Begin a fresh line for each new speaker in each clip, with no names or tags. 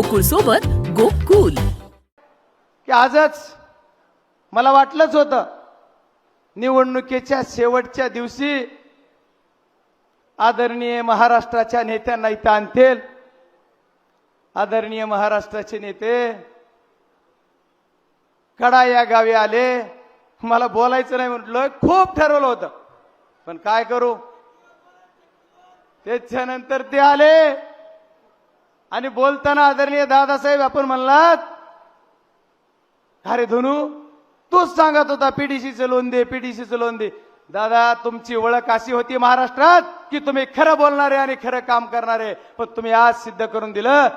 गोकुळ सोबत गोकुल.
की आजच मला वाटलंच होतं निवडणुकीच्या शेवटच्या दिवशी आदरणीय महाराष्ट्राच्या नेत्यांना इथं आणतील. आदरणीय महाराष्ट्राचे नेते कडा या गावी आले. मला बोलायचं नाही म्हटलं खूप ठरवलं होतं. पण काय करू? त्याच्यानंतर ते आले. आणि बोलताना आदरणीय दादासाहेब आपण म्हणलात अरे धनू तूच सांगत होता पीडीसीचं लोन दे पीडीसीचं लोन दे. दादा तुमची ओळख अशी होती महाराष्ट्रात की तुम्ही खरं बोलणारे आणि खरं काम करणारे पण तुम्ही आज सिद्ध करून दिलं.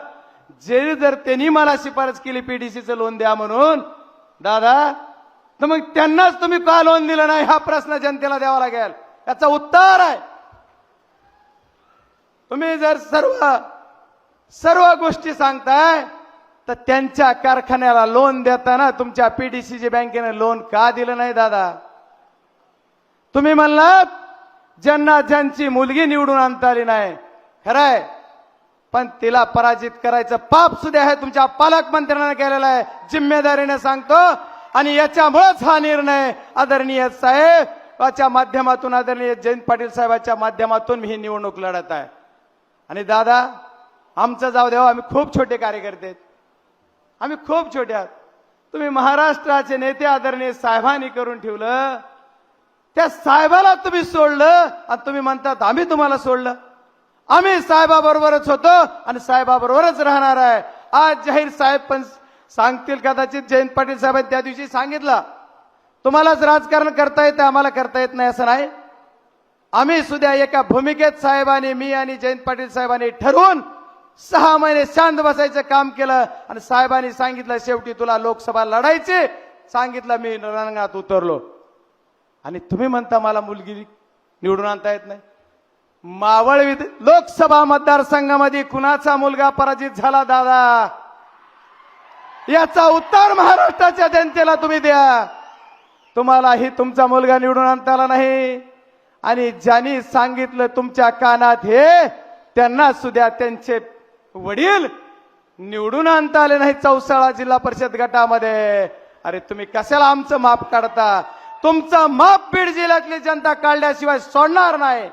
जे जर त्यांनी मला शिफारस केली पीडीसीचं लोन द्या म्हणून दादा तर मग त्यांनाच तुम्ही का लोन दिलं नाही? हा प्रश्न जनतेला द्यावा लागेल. याचा उत्तर आहे. तुम्ही जर सर्व सर्व गोष्टी सांगताय तर त्यांच्या कारखान्याला लोन देताना तुमच्या पीडीसीची बँकेने लोन का दिलं नाही दादा? तुम्ही म्हणलात ज्यांना ज्यांची मुलगी निवडून आणता आली नाही खरंय पण तिला पराजित करायचं पाप सुद्धा आहे तुमच्या पालकमंत्र्यांना केलेला आहे जिम्मेदारीने सांगतो आणि याच्यामुळेच हा निर्णय आदरणीय साहेबाच्या माध्यमातून आदरणीय जयंत पाटील साहेबाच्या माध्यमातून मी ही निवडणूक लढत आहे. आणि दादा आमचं जाऊ द्यावं हो, आम्ही खूप छोटे कार्यकर्ते आहेत. आम्ही खूप छोटे आहात. तुम्ही महाराष्ट्राचे नेते आदरणीय साहेबांनी करून ठेवलं. त्या साहेबाला तुम्ही सोडलं आणि तुम्ही म्हणतात आम्ही तुम्हाला सोडलं. आम्ही साहेबाबरोबरच होतो आणि साहेबाबरोबरच राहणार आहे. आज जाहीर साहेब पण सांगतील कदाचित जयंत पाटील साहेबांनी त्या दिवशी सांगितलं. तुम्हालाच राजकारण करता येतं आम्हाला करता येत नाही असं नाही. आम्ही सुद्धा एका भूमिकेत साहेबांनी मी आणि जयंत पाटील साहेबांनी ठरवून सहा महिने शांत बसायचं काम केलं आणि साहेबांनी सांगितलं शेवटी तुला लोकसभा लढायची सांगितलं मी रणांगणात उतरलो. आणि तुम्ही म्हणता मला मुलगी निवडून आणता येत नाही? मावळ विध लोकसभा मतदारसंघामध्ये कुणाचा मुलगा पराजित झाला दादा? याचा उत्तर महाराष्ट्राच्या जनतेला तुम्ही द्या. तुम्हालाही तुमचा मुलगा निवडून आणता आला नाही. आणि ज्यांनी सांगितलं तुमच्या कानात हे त्यांना सुद्धा त्यांचे वडील निवडून आणता आले नाही चौसाळा जिल्हा परिषद गटामध्ये. अरे तुम्ही कशाला आमचं माप काढता? तुमचं माप बीड जिल्ह्यातली जनता काढल्याशिवाय सोडणार नाही.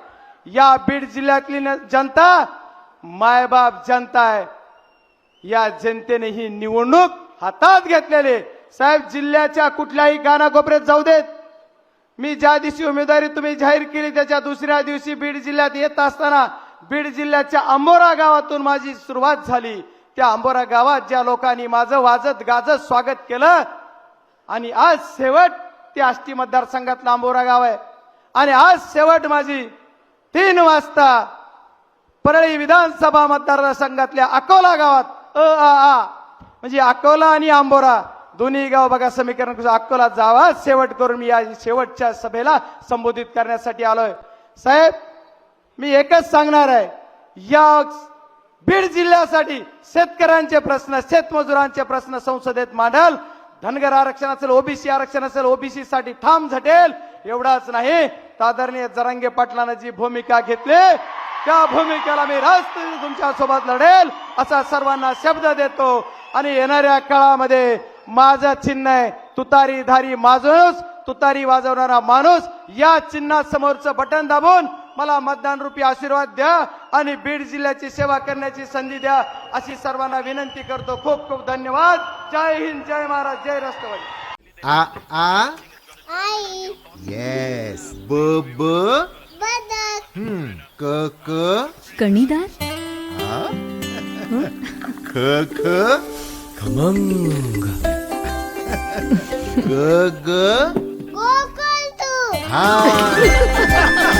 या बीड जिल्ह्यातली न- जनता मायबाप जनता आहे. या जनतेने ही निवडणूक हातात घेतलेली. साहेब जिल्ह्याच्या कुठल्याही कानाकोपऱ्यात जाऊ देत. मी ज्या दिवशी उमेदवारी तुम्ही जाहीर केली त्याच्या दुसऱ्या दिवशी बीड जिल्ह्यात येत असताना बीड जिल्ह्याच्या अंबोरा गावातून माझी सुरुवात झाली. त्या अंबोरा गावात ज्या लोकांनी माझं वाजत गाजत स्वागत केलं आणि आज शेवट ते आष्टी मतदारसंघातलं अंबोरा गाव आहे. आणि आज शेवट माझी तीन वाजता परळी विधानसभा मतदारसंघातल्या अकोला गावात अ आ आ म्हणजे अकोला आणि आंबोरा दोन्ही गाव बघा समीकरण अकोला जावा शेवट करून मी या शेवटच्या सभेला संबोधित करण्यासाठी आलोय. साहेब मी एकच सांगणार आहे या बीड जिल्ह्यासाठी शेतकऱ्यांचे प्रश्न शेतमजुरांचे प्रश्न संसदेत मांडल. धनगर आरक्षण असेल ओबीसी आरक्षण असेल ओबीसी साठी ठाम झटेल एवढाच नाही. तादरणीय जरंगे जरांगे पाटलानं जी भूमिका घेतली त्या भूमिकेला मी रास्त तुमच्यासोबत लढेल असा सर्वांना शब्द देतो. आणि येणाऱ्या काळामध्ये माझं चिन्ह आहे तुतारी धारी माणूस तुतारी वाजवणारा माणूस या चिन्हासमोरचं बटन दाबून मला मतदान रूपी आशीर्वाद द्या आणि बीड जिल्ह्याची सेवा करण्याची संधी द्या अशी सर्वांना विनंती करतो. खूप खूप धन्यवाद. जय हिंद जय महाराज जय राष्ट्रवादी
आ आ?
आई.
येस ब ब?
बदक.
हम्म. क क?
कणीदार?
ख ख? खमंग. ग ग? हा.